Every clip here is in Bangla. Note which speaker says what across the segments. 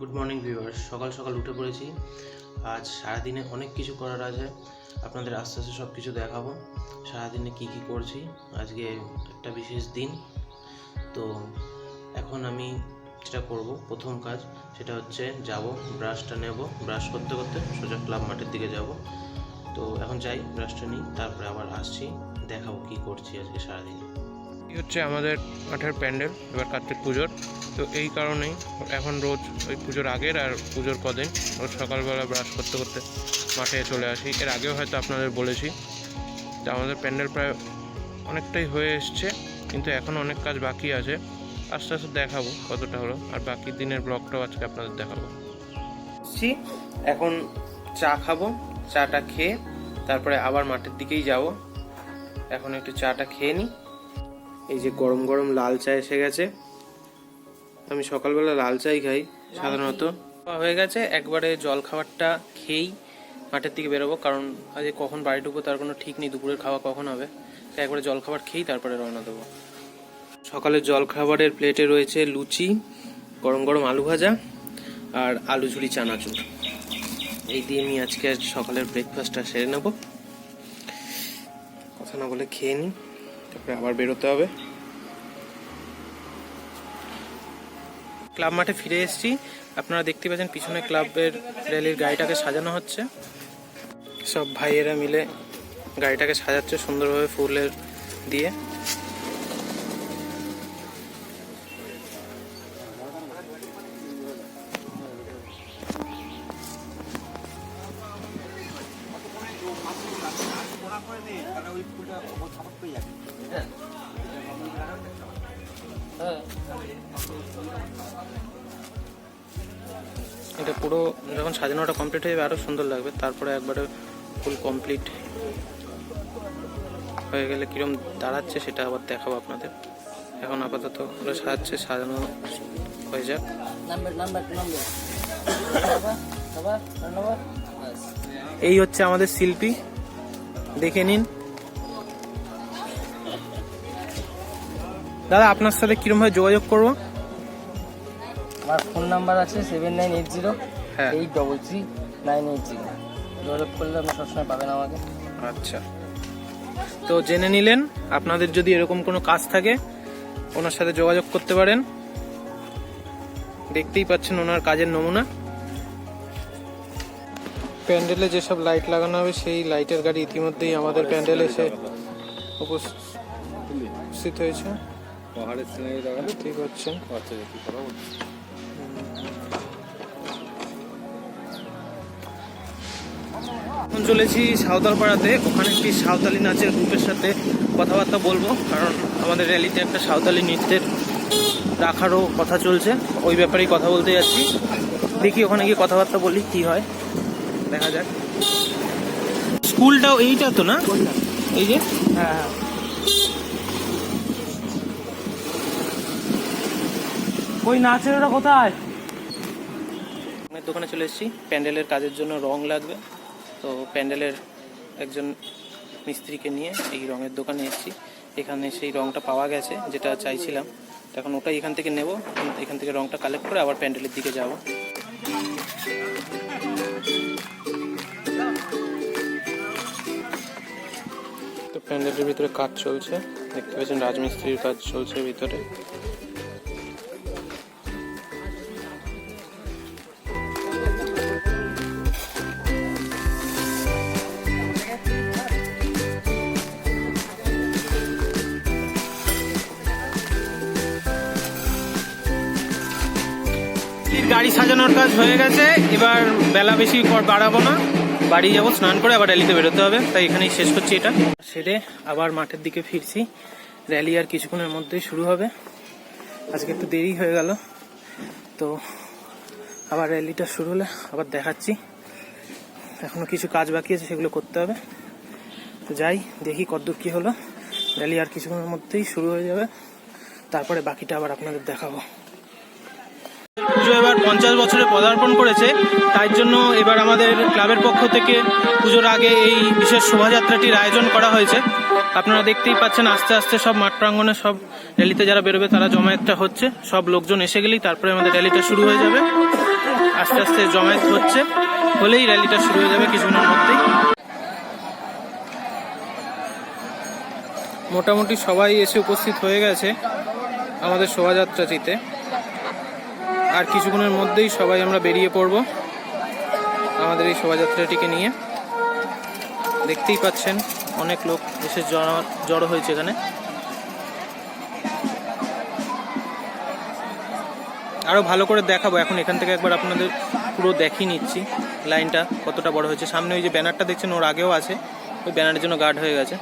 Speaker 1: গুড মর্নিং ভিউয়ার্স সকাল সকাল উঠে পড়েছি। আজ সারাদিনে অনেক কিছু করার আছে। আপনাদের আস্তে আস্তে সব কিছু দেখাবো। সারাদিনে কি কি করছি? আজকে একটা বিশেষ দিন। তো এখন আমি যেটা করব, প্রথম কাজ, সেটা হচ্ছে যাব ব্রাশটা নেব। ব্রাশ করতে করতে সোজা ক্লাব মাঠের দিকে যাব। তো এখন যাই ব্রাশটা নিই, তারপরে আবার আসছি, দেখাবো কি করছি আজকে সারাদিন। হচ্ছে আমাদের মাঠের প্যান্ডেল, এবার কার্তিক পুজোর। তো এই কারণেই এখন রোজ ওই পুজোর আগের আর পুজোর কদিন রোজ সকালবেলা ব্রাশ করতে করতে মাঠে চলে আসি। এর আগেও হয়তো আপনাদের বলেছি তো আমাদের প্যান্ডেল প্রায় অনেকটাই হয়ে এসছে, কিন্তু এখন অনেক কাজ বাকি আছে। আস্তে আস্তে দেখাবো কতটা হলো, আর বাকি দিনের ব্লগটাও আজকে আপনাদের দেখাবো। এখন চা খাব, চাটা খেয়ে তারপরে আবার মাঠের দিকেই যাব। এখন একটু চাটা খেয়ে নিই এই যে গরম গরম লাল চা এসে গেছে। আমি সকালবেলা লাল চাই খাই, সাধারণত। হয়ে গেছে, একবারে জল খাবারটা খেয়েই মাঠের দিকে বেরোবো, কারণ আজকে কখন বাড়ি ঢুকবো তার কোনো ঠিক নেই, দুপুরের খাওয়া কখন হবে। তাই একবারে জল খাবার খেয়েই তারপরে রওনা দেবো। সকালে জল খাবারের প্লেটে রয়েছে লুচি, গরম গরম আলু ভাজা আর আলু ঝুড়ি চানাচুর এই দিয়ে আমি আজকে সকালের ব্রেকফাস্টটা সেরে নেব। কথা না বলে খেয়ে নিই। তারপরে আবার বেরোতে হবে। ক্লাব মাঠে ফিরে এসেছি। আপনারা দেখতে পাচ্ছেন পিছনে ক্লাবের র্যালির গাড়িটাকে সাজানো হচ্ছে। সব ভাইয়েরা মিলে গাড়িটাকে সাজাচ্ছে সুন্দরভাবে ফুলের দিয়ে। যখন সাজানোটা কমপ্লিট হয়ে যাবে আরও সুন্দর লাগবে। তারপরে একবারে ফুল কমপ্লিট হয়ে গেলে কীরকম দাঁড়াচ্ছে সেটা আবার দেখাবো আপনাদের। এখন আপাতত ওরা সাজাচ্ছে সাজানো হয়ে যাক। এই হচ্ছে আমাদের শিল্পী। দেখে নিন। দাদা আপনার সাথে কিরমভাবে যোগাযোগ করব?
Speaker 2: আমার ফোন নাম্বার আছে seven nine eight zero eight double three nine eight zero যোগাযোগ করলে আপনি সবসময় পাবেন আমাকে।
Speaker 1: আচ্ছা। তো জেনে নিলেন আপনাদের যদি এরকম কোনো কাজ থাকে ওনার সাথে যোগাযোগ করতে পারেন। দেখতেই পাচ্ছেন ওনার কাজের নমুনা। প্যান্ডেলে যেসব লাইট লাগানো হবে সেই লাইটের গাড়ি ইতিমধ্যেই আমাদের প্যান্ডেলে এসে উপস্থিত হয়েছে।
Speaker 3: পাহাড়ের
Speaker 1: ঠিক হচ্ছে এখন চলেছি সাঁওতালপাড়াতে। ওখানে একটি সাঁওতালি নাচের গ্রুপের সাথে কথাবার্তা বলব কারণ আমাদের র্যালিতে একটা সাঁওতালি নৃত্যের রাখারও কথা চলছে। ওই ব্যাপারেই কথা বলতে যাচ্ছি। দেখি ওখানে গিয়ে কথাবার্তা বলি কি হয়। দেখা যাক। স্কুলটাও এইটা তো না? এই যে?
Speaker 2: হ্যাঁ। ওই নাচের ওটা কোথায়?
Speaker 1: দোকানে চলে এসেছি। প্যান্ডেলের কাজের জন্য রং লাগবে। তো প্যান্ডেলের একজন মিস্ত্রিকে নিয়ে এই রঙের দোকানে এসেছি। এখানে সেই রঙটা পাওয়া গেছে, যেটা চাইছিলাম। এখন ওটাই এখান থেকে নেব, এখান থেকে রঙটা কালেক্ট করে আবার প্যান্ডেলের দিকে যাব। তো প্যান্ডেলের ভিতরে কাজ চলছে, দেখতে পাচ্ছেন রাজমিস্ত্রির কাজ চলছে ভিতরে। গাড়ি সাজানোর কাজ হয়ে গেছে। এবার বেলা বেশি বাড়াবো না। বাড়ি যাব, স্নান করে আবার র্যালিতে বেরোতে হবে। তাই এখানেই শেষ করছি এটা। সেরে আবার মাঠের দিকে ফিরছি। র্যালি আর কিছুক্ষণের মধ্যেই শুরু হবে। আজকে একটু দেরি হয়ে গেল। তো আবার র্যালিটা শুরু হলে আবার দেখাচ্ছি। এখনও কিছু কাজ বাকি আছে, সেগুলো করতে হবে। তো যাই, দেখি কতদূর কী হলো। র্যালি আর কিছুক্ষণের মধ্যেই শুরু হয়ে যাবে। তারপরে বাকিটা আবার আপনাদের দেখাবো। পুজো এবার পঞ্চাশ বছরে পদার্পণ করেছে, তাই জন্য এবার আমাদের ক্লাবের পক্ষ থেকে পুজোর আগে এই বিশেষ শোভাযাত্রাটির আয়োজন করা হয়েছে। আপনারা দেখতেই পাচ্ছেন, আস্তে আস্তে সব মাঠ প্রাঙ্গণে সব র্যালিতে যারা বেরোবে তারা জমায়েতটা হচ্ছে। সব লোকজন এসে গেলেই তারপরে আমাদের র্যালিটা শুরু হয়ে যাবে। আস্তে আস্তে জমায়েত হচ্ছে, হলেই র্যালিটা শুরু হয়ে যাবে কিছুক্ষণের মধ্যেই। মোটামুটি সবাই এসে উপস্থিত হয়ে গেছে আমাদের শোভাযাত্রাটিতে। আর কিছুক্ষণের মধ্যেই সবাই আমরা বেরিয়ে পড়ব আমাদের এই শোভাযাত্রাটিকে নিয়ে। দেখতেই পাচ্ছেন অনেক লোক এসে জড়ো হয়েছে এখানে। আরও ভালো করে দেখাবো, এখন এখান থেকে একবার আপনাদের পুরো দেখিয়ে নিচ্ছি লাইনটা কতটা বড় হয়েছে। সামনে ওই যে ব্যানারটা দেখছেন, ওর আগেও আছে। ওই ব্যানারের জন্য গার্ড হয়ে গেছে।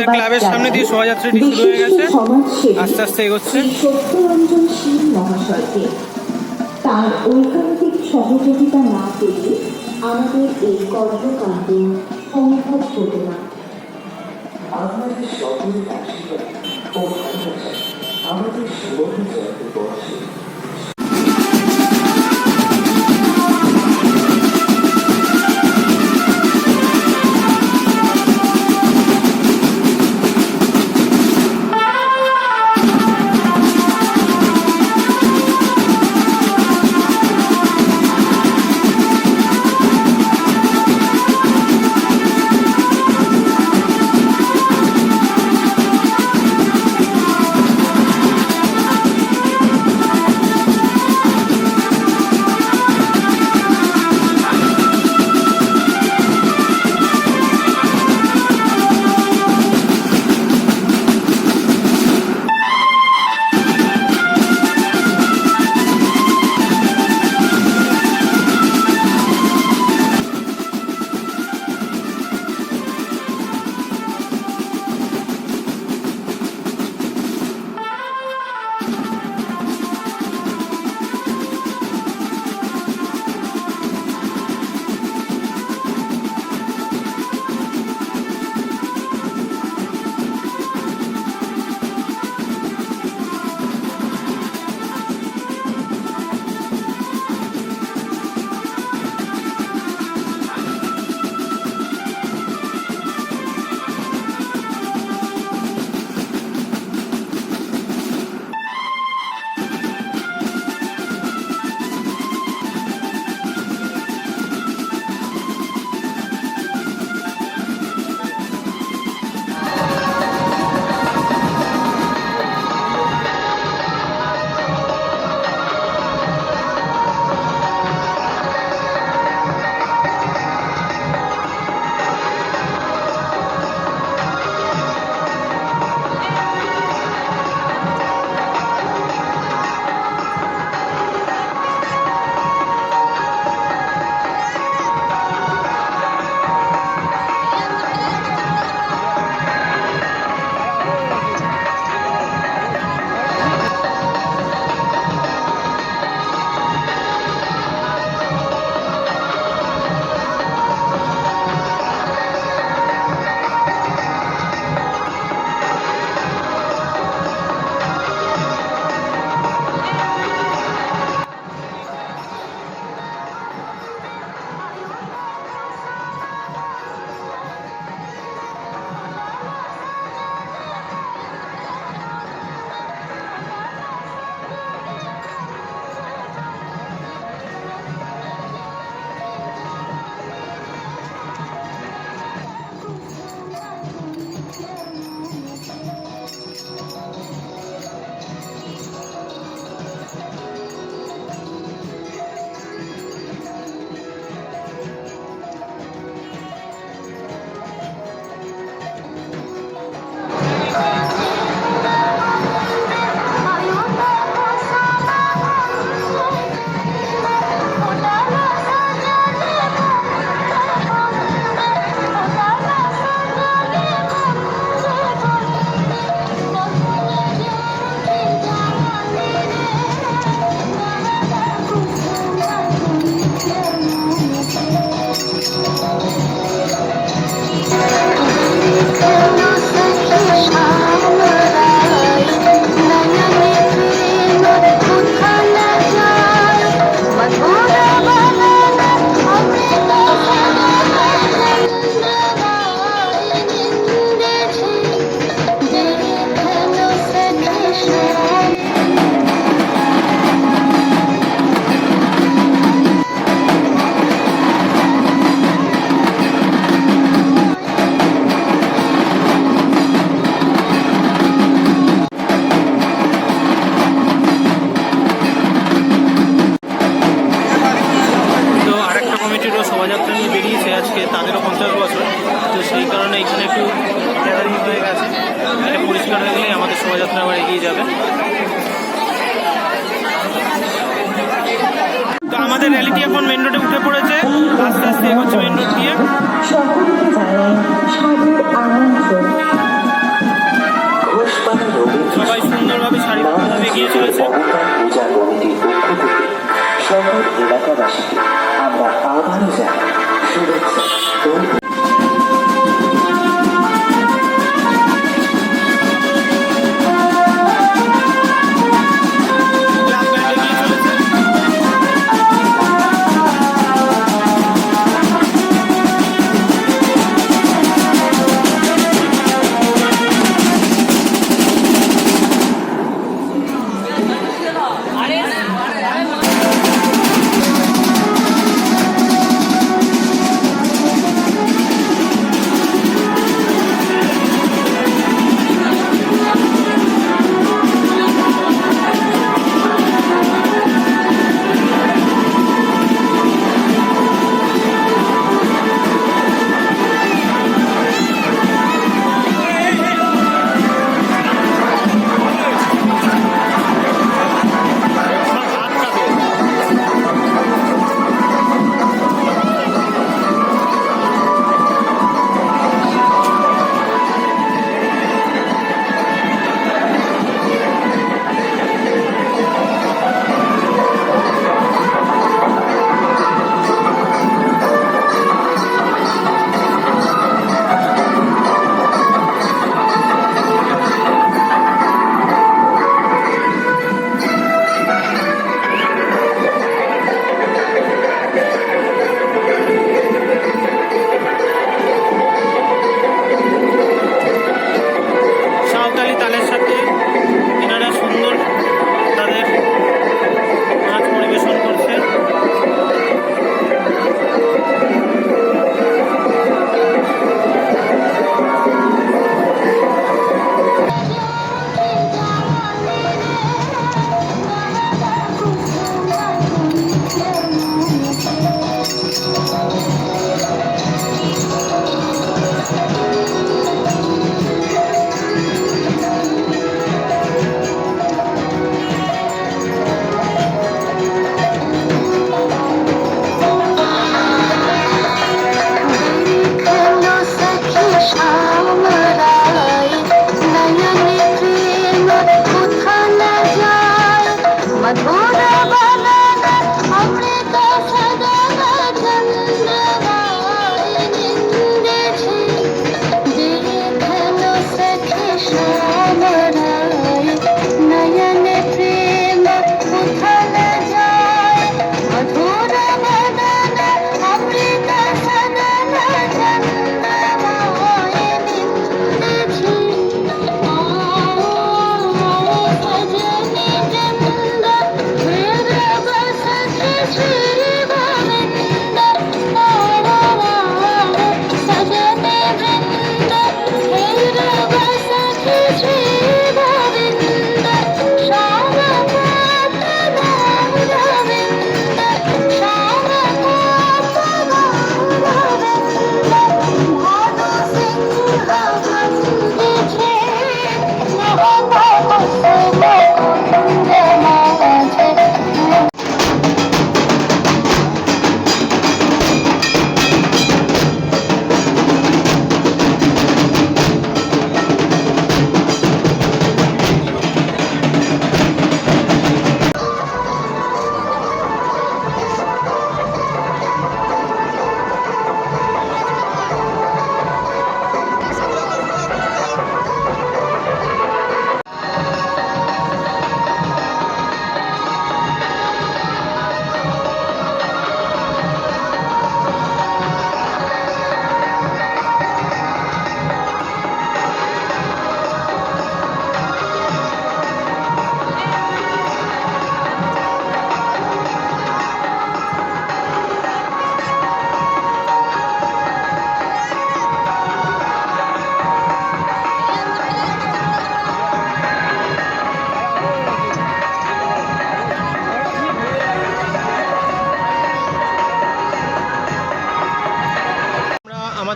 Speaker 1: আমাদের ক্লাবের সামনে দিয়ে শোভাযাত্রাটি শুরু হয়ে গেছে। আস্তে আস্তে এগোচ্ছে।
Speaker 4: সত্যরঞ্জন সিং মহাশয়কে তার ঐকান্তিক সহযোগিতা না পেলে আমাদের এই কর্মকাণ্ড সম্ভব হতো না।
Speaker 5: আপনাদের সকলের আশীর্বাদ ও আমাদের সুবর্ণ জয়ন্তী বর্ষে।
Speaker 1: র্যালিটি এখন মেন রোডে উঠে পড়েছে। আস্তে আস্তে এগোচ্ছে মেন রোড দিয়ে। সবাই সুন্দরভাবে
Speaker 5: শাড়ি পরে গিয়ে চলেছে শহর এলাকাবাসীকে আমরা আবারও জানাই, শুভেচ্ছা।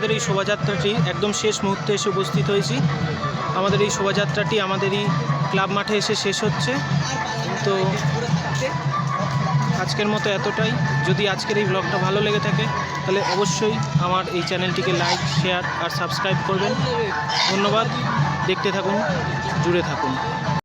Speaker 1: আমাদের এই শোভাযাত্রাটি একদম শেষ মুহূর্তে এসে উপস্থিত হয়েছি। আমাদের এই শোভাযাত্রাটি আমাদেরই ক্লাব মাঠে এসে শেষ হচ্ছে। তো আজকের মতো এতটাই। যদি আজকের এই ব্লগটা ভালো লেগে থাকে, তাহলে অবশ্যই আমার এই চ্যানেলটিকে লাইক শেয়ার আর সাবস্ক্রাইব করবেন। ধন্যবাদ। দেখতে থাকুন, জুড়ে থাকুন।